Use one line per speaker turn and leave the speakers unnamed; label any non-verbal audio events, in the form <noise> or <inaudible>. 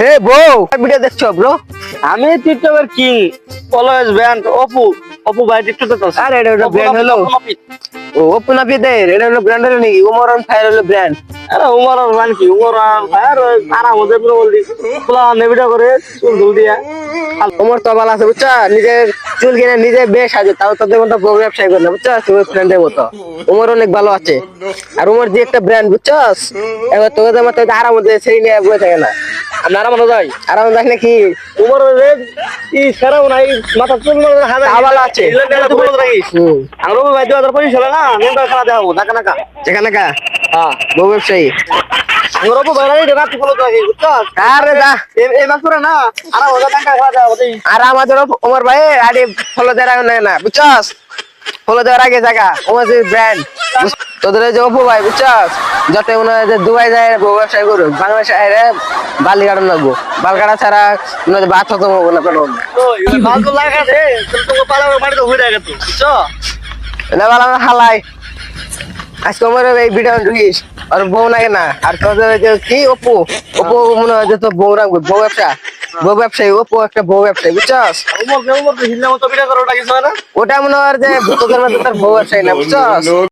হে বউ ভিডিও দেখছ ব্রো
আমি টিকটকের king always banned Apu Apu ভাই টিকটকে তো
আরে এটা ব্র্যান্ড হলো। ও আপ দে এটা হলো ব্র্যান্ড হলো নাকি? উমর অন ফায়ার হলো ব্র্যান্ড
আরে উমর আর মান কি উমর আর পুরো বলদি পোলা নেভিটা করে চুল ধুল দিয়া।
উমর তো ভালো আছে বুঝছ? নিজের চুল কিনে নিজে বেশ আছে তাও তোদের মতো বউ ব্যবসায় করে না বুঝছ? তুমি ফ্রেন্ডের মতো। উমর অনেক ভালো আছে। আর উমর যে একটা ব্র্যান্ড বুঝছস এবার তোদের মতো আরাম মধ্যে সেই নিয়ে বসে থাকে না।
আমি আরাম হতে যাই
আরাম দেখ নাকি
উমর রে ই সেরাও নাই মাথা চুল না
তা ভালো আছে। হুম।
আর রবি ভাই 2025 সালে না নিন্দা খেলা দেখাবো নাকা। নাকা?
যেখানে
হ্যাঁ।
বউ ব্যবসায়ী?
ভাই রাত ফলো
আরে দা
এই মাস না আরাম হতে নাকা খেলা দেখাবো
আর আমাদের ওমর ভাই আরে ফলো না বুঝছস? ফলো দেওয়ার আগে জায়গা ওমর যে ব্র্যান্ড তোদের যে অপু ভাই বুঝছস? যাতে যে দুবাই যায় বউ ব্যবসায় করুক বাংলাদেশে আইরে বালি কাটান লাগবো। বাল কাটা ছাড়া না
বুঝছ?
না বাল আমরা হালাই। আজকে আমার এই ভিডিও ঢুকিস আর বউ লাগে না। আর তোদের কি অপু অপু মনে হয় যে তোর বউ রাখবে বউ ব্যবসা। বউ ব্যবসায়ী অপু একটা বউ ব্যবসায়ী বুঝছস? ওটা মনে হয় যে তোদের মধ্যে তার বউ ব্যবসায়ী না <laughs> বুঝছস?